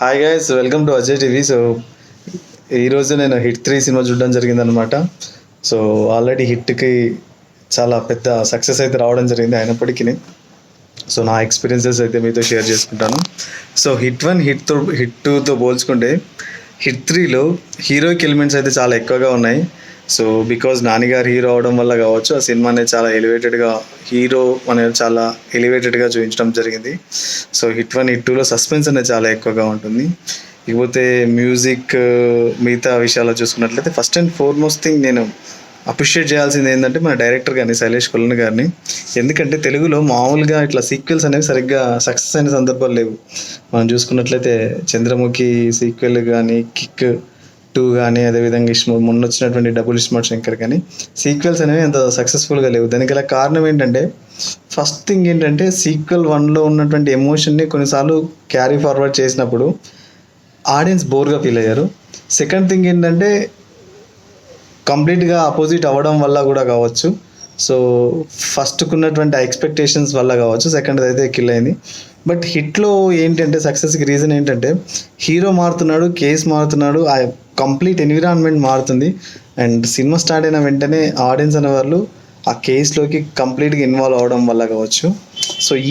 Hi guys welcome to Ajay TV so ఈరోజు నేను hit three cinema చూడడం జరిగిందనమాట సో ఆల్రెడీ హిట్కి చాలా పెద్ద సక్సెస్ అయితే రావడం జరిగింది అయినప్పటికీ. సో నా ఎక్స్పీరియన్సెస్ అయితే మీతో షేర్ చేసుకుంటాను. So hit one Hit Hit టూతో పోల్చుకుంటే హిట్ త్రీలో హీరోయిక్ ఎలిమెంట్స్ అయితే చాలా ఎక్కువగా ఉన్నాయి. సో బికాజ్ నానిగారు హీరో అవడం వల్ల కావచ్చు ఆ సినిమా అనేది చాలా ఎలివేటెడ్గా హీరో అనేది చాలా ఎలివేటెడ్గా చూపించడం జరిగింది. సో హిట్ వన్ హిట్ టూలో సస్పెన్స్ అనేది చాలా ఎక్కువగా ఉంటుంది. ఇకపోతే మ్యూజిక్ మిగతా విషయాలు చూసుకున్నట్లయితే ఫస్ట్ అండ్ ఫార్మోస్ట్ థింగ్ నేను అప్రిషియేట్ చేయాల్సింది ఏంటంటే మన డైరెక్టర్ గారిని శైలేష్ కొలన్ గారిని. ఎందుకంటే తెలుగులో మామూలుగా ఇట్లా సీక్వెల్స్ అనేవి సరిగ్గా సక్సెస్ అయిన సందర్భాలు లేవు. మనం చూసుకున్నట్లయితే చంద్రముఖి సీక్వెల్ కానీ కిక్ టూ కానీ అదేవిధంగా ఇష్మ మొన్న వచ్చినటువంటి డబుల్ ఇస్మార్ట్ శంకర్ కానీ సీక్వెల్స్ అనేవి అంత సక్సెస్ఫుల్గా లేవు. దానికి గల కారణం ఏంటంటే ఫస్ట్ థింగ్ ఏంటంటే సీక్వెల్ వన్లో ఉన్నటువంటి ఎమోషన్ని కొన్నిసార్లు క్యారీ ఫార్వర్డ్ చేసినప్పుడు ఆడియన్స్ బోర్గా ఫీల్ అయ్యారు. సెకండ్ థింగ్ ఏంటంటే కంప్లీట్గా అపోజిట్ అవ్వడం వల్ల కూడా కావచ్చు. సో ఫస్ట్కు ఉన్నటువంటి ఎక్స్పెక్టేషన్స్ వల్ల కావచ్చు సెకండ్ అయితే కిల్ అయింది. బట్ హిట్లో ఏంటంటే సక్సెస్కి రీజన్ ఏంటంటే హీరో మారుతున్నాడు కేస్ మారుతున్నాడు ఆ కంప్లీట్ ఎన్విరాన్మెంట్ మారుతుంది. అండ్ సినిమా స్టార్ట్ అయిన వెంటనే ఆడియన్స్ అనే వాళ్ళు ఆ కేసులోకి కంప్లీట్గా ఇన్వాల్వ్ అవ్వడం వల్ల కావచ్చు. సో ఈ